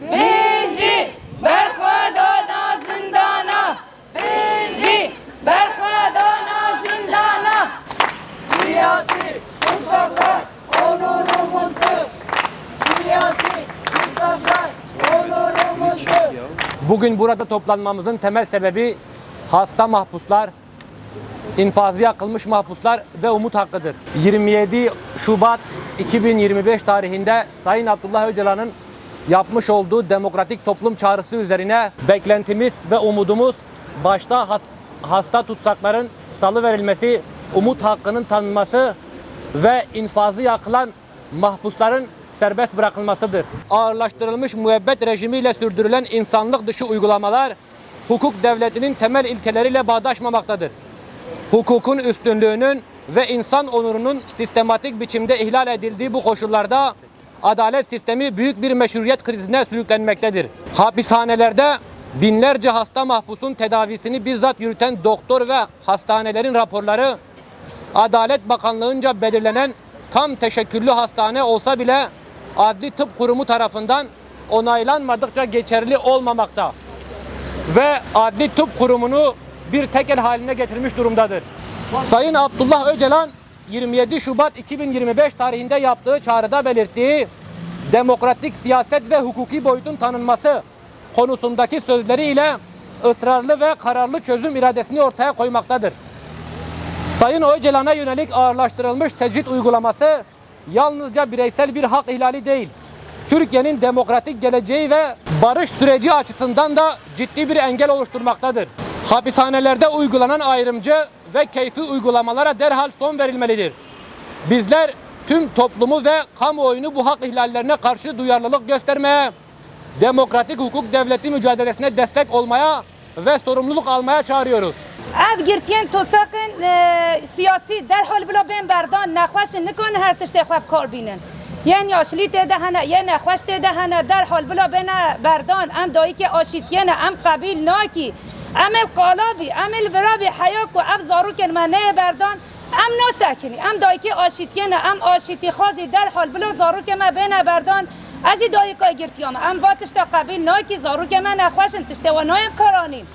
Beji berfada na zindana Beji berfada na zindana Siyasi tutsaklar onurumuzdur Siyasi tutsaklar onurumuzdur Bugün burada toplanmamızın temel sebebi hasta mahpuslar, infazıya akılmış mahpuslar ve umut hakkıdır. 27 Şubat 2025 tarihinde Sayın Abdullah Öcalan'ın yapmış olduğu demokratik toplum çağrısı üzerine beklentimiz ve umudumuz başta has- hasta tutsakların salı verilmesi, umut hakkının tanınması ve infazı yakılan mahpusların serbest bırakılmasıdır. Ağırlaştırılmış müebbet rejimiyle sürdürülen insanlık dışı uygulamalar hukuk devletinin temel ilkeleriyle bağdaşmamaktadır. Hukukun üstünlüğünün ve insan onurunun sistematik biçimde ihlal edildiği bu koşullarda adalet sistemi büyük bir meşruiyet krizine sürüklenmektedir. Hapishanelerde binlerce hasta mahpusun tedavisini bizzat yürüten doktor ve hastanelerin raporları Adalet Bakanlığı'nca belirlenen tam teşekküllü hastane olsa bile Adli Tıp Kurumu tarafından onaylanmadıkça geçerli olmamakta ve Adli Tıp Kurumu'nu bir tekel haline getirmiş durumdadır. Sayın Abdullah Öcalan 27 Şubat 2025 tarihinde yaptığı çağrıda belirttiği demokratik siyaset ve hukuki boyutun tanınması konusundaki sözleriyle ısrarlı ve kararlı çözüm iradesini ortaya koymaktadır. Sayın Öcalan'a yönelik ağırlaştırılmış tecrit uygulaması yalnızca bireysel bir hak ihlali değil, Türkiye'nin demokratik geleceği ve barış süreci açısından da ciddi bir engel oluşturmaktadır. Hapishanelerde uygulanan ayrımcı ve keyfi uygulamalara derhal son verilmelidir. Bizler tüm toplumu ve kamuoyunu bu hak ihlallerine karşı duyarlılık göstermeye, demokratik hukuk devleti mücadelesine destek olmaya ve sorumluluk almaya çağırıyoruz. Ev girtiyen tosakın e, siyasi derhal bula ben berdan nekhoşin nikon her tişte xweb kar binin. Yen yaşli te dehene, yen nekhoş te dehene derhal bula bena berdan em dayı ki aşit yene em kabil naki. امل قالابی امل برابی حیا کو اف زارو کن نه بردان. ام نو سکنی ام دایکی آشیتیه نه ام آشیتی خوازی در حال بلو زارو که ما بین بردان. اجی دایکای گرتیام ام واتش تا قبیل نای زارو که من نخوشن تشتوانایم کرانیم